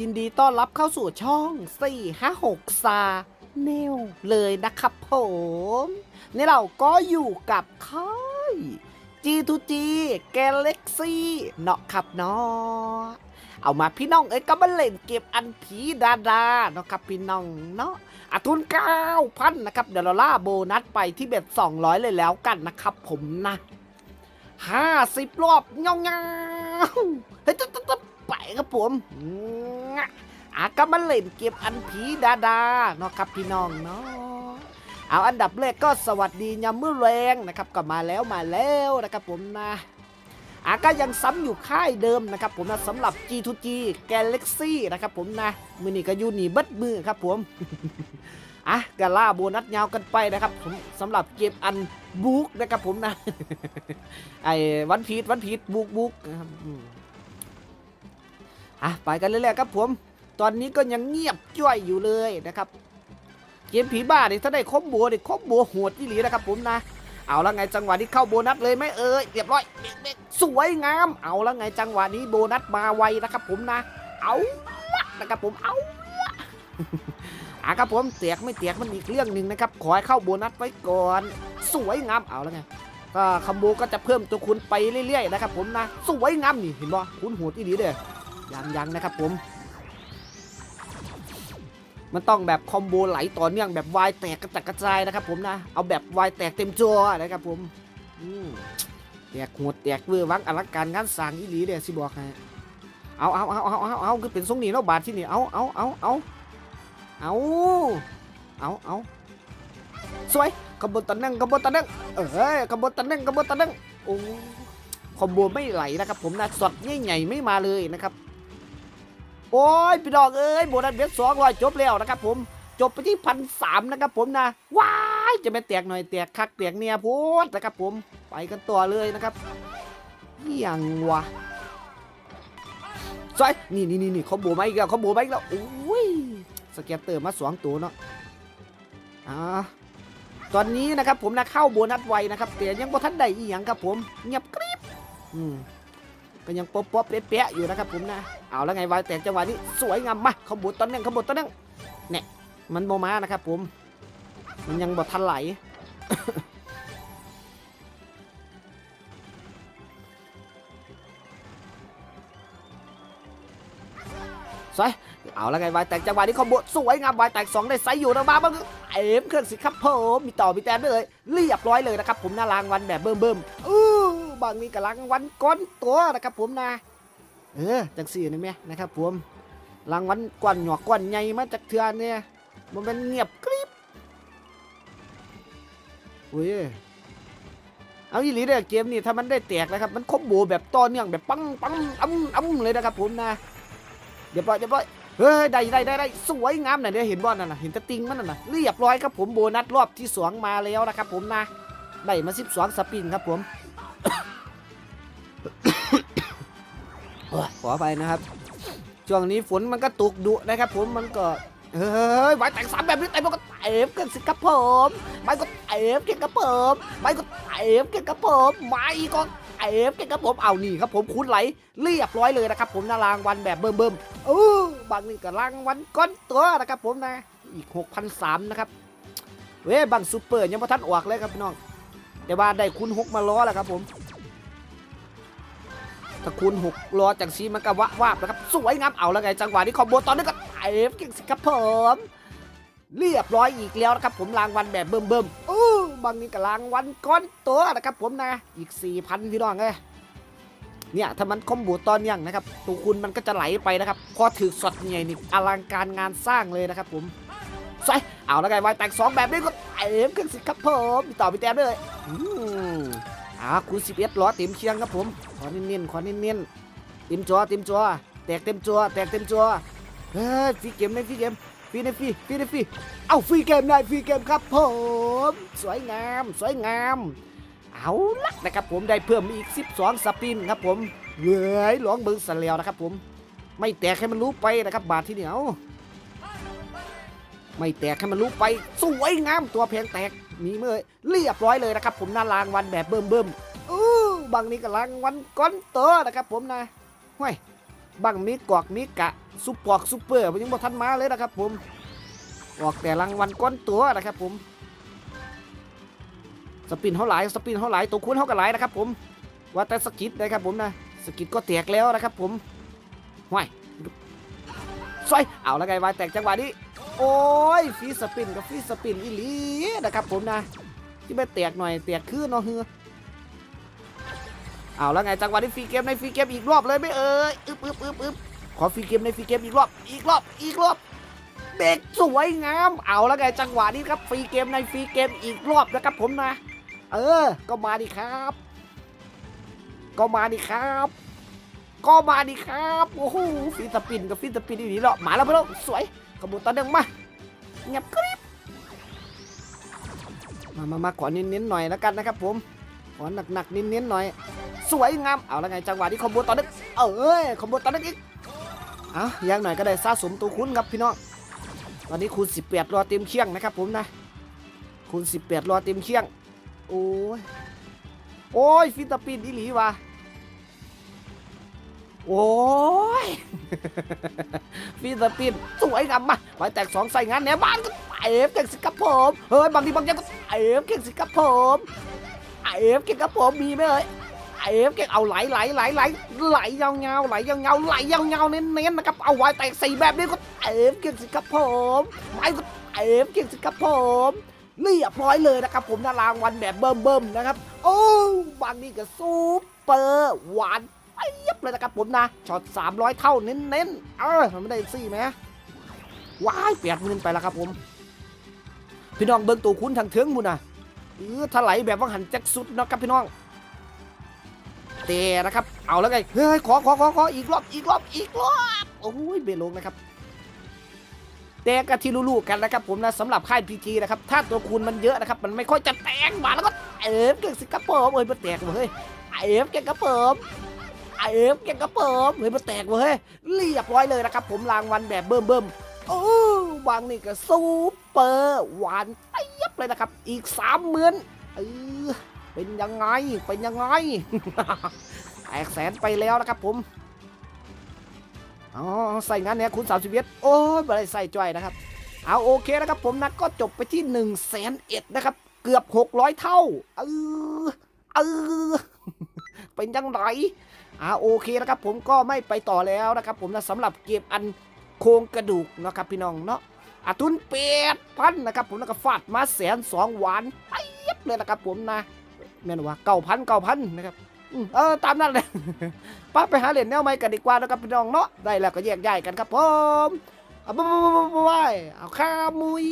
ยินดีต้อนรับเข้าสู่ช่อง 4 5 6 ซาเนลเลยนะครับผม นี่เราก็อยู่กับค่าย G2G Galaxy เนาะครับเนาะเอามาพี่น้องเอ้ยก็มาเล่นเก็บอันผีดาดาเนาะครับพี่น้องเนาะอาทุน9,000นะครับเดี๋ยวเราล่าโบนัสไปที่เบ็ด200 เลยแล้วกันนะครับผมนะ50รอบเงาเงาเฮ้ยตึ๊ดตึ๊ดตึ๊ด ไปครับผมงะอาก็มาเล่นเก็บอันผีดาดาเนาะครับพี่น้องเนาะเอาอันดับแรกก็สวัสดียามมือแรงนะครับก็มาแล้วมาแล้วนะครับผมนะอาก็ยังซ้ำอยู่ค่ายเดิมนะครับผมนะสำหรับ G2G Galaxy นะครับผมนะมือนี้ก็อยู่หนีเบิดมือครับผมอะกะล่าโบนัสยาวกันไปนะครับผมสำหรับเกมอันบุกนะครับผมนะไอ้วันพีทวันพีทบุกบุกนะครับ อะไปกันเรื่อยๆครับผม ตอนนี้ก็ยังเงียบจ้อยอยู่เลยนะครับเกมผีบ้าเนี่ถ้าได้คบบัวเนี่ยคบบัวโหดที่หลีนะครับผมนะเอาละไงจังหวะนี้เข้าโบนัสเลยไหมเอ่ยเรียบร้อยสวยงาม เอาละไงจังหวะนี้โบนัสมาไวนะครับผมนะ เอาละนะครับผมเอาละอะครับผมเตียกไม่เตียกมันอีกเรื่องหนึ่งนะครับขอให้เข้าโบนัสไว้ก่อน สวยงามเอาละไงก็คัมโบก็จะเพิ่มตัวคุณไปเรื่อยๆนะครับผมนะ สวยงามนี่เห็นบ่คุณโหดอีหลีเด้อ ยังยังนะครับผม มันต้องแบบคอมโบไหลต่อเนื่องแบบวายแตกกระจัดกระจายนะครับผมนะ เอาแบบวายแตกเต็มจอนะครับผมแตกโหดแตกเวอร์วังอลังการงานสร้างอีหลีเด้อสิบอกให้เอาเอาเอาเอาเอาเอาคือเป็นทรงนี้แล้วบาทที่นี่เอาเอาเอาเอาเอาเอาเอาสวยขบวนตันนั่งขบวนตันนั่งเอ้ยกระบวนตันนั่งกระบวนตันนั่งโอ้คอมโบไม่ไหลนะครับผมนะสดใหญ่ๆไม่มาเลยนะครับ โอ้ยพี่ดอกเอ้ยโบนัสเบสสองร้อยจบแล้วนะครับผมจบไปที่พันสามนะครับผมนะว้ายจะไม่แตกหน่อยแตกคักแตกเนี่ยโพดนะครับผมไปกันต่อเลยนะครับยังวะซอยนี่นี่นี่นี่เขาโบมาอีกแล้วเขาโบมาอีกแล้วโอ้ยสเก็ตเตอร์มาสองตัวเนาะอ่าตอนนี้นะครับผมนะเข้าโบนัสไวนะครับแต่ยังบ่ทันได้อีหยังครับผมเงียบกริบอืม ก็ยังป๊อปป๊อปๆเป๊ะๆอยู่นะครับผมนะ เอาแล้วไงวาแต่จังหวะนี้สวยงามมาขบวนตอนนึงขบวนตอนนึงเนี่ยมันโมมานะครับผม มันยังบ่ทันไหลสวยเอาแล้วไงวายแตกจังหวะนี้คอมโบสวยงามวายแตกสองได้ไซส์อยู่นะมาบ้างเอ็มเครื่องสิครับผมมีต่อมีแต้มด้วยเลย เรียบร้อยเลยนะครับผมหน้ารางวัลแบบเบิ่มเบิ่มอู้ บางนี้กับรางวัลก้อนตัวนะครับผมนะ เออจังสี่นี่แม่นะครับผมรางวัลก้อนหยอกก้อนใหญ่มาจากเทือนเนี่ยมันเป็นเงียบกริบอุ้ยเอาอีหลีเด้อเกมนี่ถ้ามันได้แตกนะครับ มันคอมโบแบบต่อเนื่องแบบปังปังอ้ำอ้ำเลยนะครับผมนะเรียบร้อยเรียบร้อยเฮ้ยได้ได้ได้ได้สวยงามน่ะเดี๋ยวเห็นบอลน่ะนะเห็นตะติงมันน่ะนะเรียบร้อยครับผมโบนัสรอบที่สองมาแล้วนะครับผมนะได้มาสิบสองสปินครับผม อ้ยขอไปนะครับ ช่วงนี้ฝนมันก็ตกดุนะครับ ผมมันก็เฮ้ยไม้แต่งสามแบบนี้แต่มันก็เอฟกันสิครับผมไม้ก็เอฟกันครับผมไม้ก็เอฟกันครับผมไม้ก็เอฟกันครับผมเอานี่ครับผมคุณไหลเรียบร้อยเลยนะครับ ผมนารางวัลแบบเบิ่มเบิ่มๆเออบางนี่ก็รางวัลก้อนตัวนะครับ ผมนะอีก6,003นะครับเว้บางซูเปอร์ยังไม่ทันออกเลยครับพี่น้องแต่ว่าได้คุณหกมาล้อแล้วครับผม ถ้าคูณหกรอจากซีมันก็วะวาบนะครับ สวยงามเอาแล้วไงจังหวะนี้คอมโบตอนนี้ก็เอฟเก่งสิครับผมเรียบร้อยอีกแล้วนะครับ ผมรางวัลแบบเบิ่มเบิ่มๆอู้บางนี้ก็รางวัลก้อนโตัวนะครับ ผมนะอีก4,000พี่น้องเอ้ยเนี่ยถ้ามันคอมโบตอนยังนะครับตัวคุณมันก็จะไหลไปนะครับ พอถือสดใหญ่นี่อลังการงานสร้างเลยนะครับ ผมใส่เอาแล้วไงวายแตกสองแบบนี้ก็เอฟเก่งสิครับผมมีต่อมีแต้มด้วยอืม อ่าคูณ11ล้อเต็มเชียงครับผมขอเน้นๆขอเน้นๆเต็มจอเต็มจอแตกเต็มจอแตกเต็มจอเฮ้ยฟรีเกมในฟรีเกมฟรีในฟรีฟรีในฟรีเอาฟรีเกมในฟรีเกมครับผมสวยงามสวยงามเอาละนะครับผมได้เพิ่มอีก 12 สปินครับผมเว้ยหลวงเบิงสันแล้วนะครับผม ไม่แตกให้มันรู้ไปนะครับ บาทที่เหนียวไม่แตกให้มันรู้ไป สวยงามตัวแพงแตก มีเมื่อเรียบร้อยเลยนะครับ ผมหน้ารางวัลแบบเบิ่มเบิ่มอู้บางนี้ก็รางวัลก้อนโตนะครับผมนะห้วยบังมิกอกมิกะซุปปอกซุปเปอร์ยังบ่ทันมาเลยนะครับ ผมออกแต่รางวัลก้อนตัวนะครับ ผม สปินเท่าไหร่สปินเท่าไหร่ตัวคูณเท่ากับไหลนะครับ ผมว่าแต่สกิดนะครับ ผมนะสกิดก็แตกแล้วนะครับ ผมห่วยซอยเอาแล้วไงวายแตกจังหวะนี้ โอ้ยฟีสปินกับฟีสปินอีหลีนะครับผมนะ ที่ไม่แตกหน่อยแตกขึ้นเนาะเฮือเอาแล้วไงจังหวะนี้ฟรีเกมในฟรีเกมอีกรอบเลยไหม่เอ่ยอึบอึบอึบอึบขอฟรีเกมในฟรีเกมอีกรอบอีกรอบอีกรอบเด็กสวยงาม เอาแล้วไงจังหวะนี้ครับฟรีเกมในฟรีเกมอีกรอบนะครับผมนะ เออ ก็มาดิครับ ก็มาดิครับ ก็มาดิครับโอ้โหฟีสปินกับฟีสปินอีหลีเหรอมาแล้วเพื่อนสวย ขบวนตอนหนึ่งมาเงียบกริบมามามาขอเน้นๆหน่อยแล้วกันนะครับผมขอหนักๆเน้นๆหน่อย สวยงามเอาแล้วไงจังหวะที่คอมโบตอนึกเอ้ยคอมโบตอนึกอีกเอาอยังหน่อยก็ได้สะสมตัวคุณครับพี่น้องตอนนี้คูณ18รอเต็มเคียงนะครับผมนะคูณ18รอเต็มเคียงโอ้ยโอ้ยฟิตาปินอีหลีว่ะ โอ้ยฟิตปินสวยงามมาไวแตกสองใส่งานแหนบ้านก็เอฟเก่งสิครับผมเฮ้ยบางทีบางอย่างก็เอฟเก่งสิครับผมเอฟเก่งครับผมมีไหมเอ่ยเอฟเก่งเอาไหลไหลไหลไหลไหลยาวเงาไหลยาวเงาไหลยาวเงาเน้นเน้นๆนะครับเอาไว้แตกสี่แบบนี้ก็เอฟเก่งสิครับผมไม่ก็เอฟเก่งสิครับผมเรียบร้อยเลยนะครับผมนารางวัลแบบเบิ่มเบิ่มๆนะครับ โอ้บางนี่ก็ซูเปอร์หวาน เปียบเลยนะครับผมนะช็อต300 เท่าเน้นๆเออมันไม่ได้สี่ไหมว้ายแปดหมื่นไปแล้วครับผม พี่น้องเบิ้งตัวคุณทางเทิงมูนะเออถลายแบบว่าหันแจ็คสุดนะครับพี่น้องเตะนะครับ เอาแล้วไงเฮ้ยขอขอขอขออีกรอบอีกรอบอีกรอบโอ้ยเบลงนะครับแต่กะที่รู้ๆกันนะครับผมนะสำหรับค่ายพีจีนะครับถ้าตัวคูณมันเยอะนะครับ มันไม่ค่อยจะแตกมาแล้วก็เอฟเก่งสิกระเปิมเอ้ยมันแตกเว้ยเอฟเก่งกระเปิมเอฟเก่งกระเปิมเฮ้ยมันแตกเว้ยเรียบร้อยเลยนะครับ ผมรางวัลแบบเบิ่มเบิ่มโอ้บางนี่ก็ซูเปอร์หวานเตียบเลยนะครับ อีกสามหมื่นเออเป็นยังไงเป็นยังไงแตกแสนไปแล้วนะครับผมอ๋อใส่งานเนี่ยคุณสามสิบเอ็ดโอ้ยไม่ได้ใส่จ้อยนะครับ เอาโอเคนะครับผมนะก็จบไปที่1นึ่งแสนเอ็ดนะครับ เกือบ600เท่าเออเออ เป็นยังไงอ่าโอเคนะครับผมก็ไม่ไปต่อแล้วนะครับผมนะสำหรับเกมอันโครงกระดูกนะครับพี่น้องเนาะอาทุนเป็ดพันนะครับผมแล้วก็ฟาดมาแสนสองหวานเปียบเลยนะครับผมนะแม่นว่าเก้าพันเก้าพันนะครับเออตามนั้นเลยป้าไปหาเหรียญแนวใหม่กันดีกว่านะครับพี่น้องเนาะได้แล้วก็แยกย้ายกันครับผมเอาบ๊ายบายเอาข้ามุย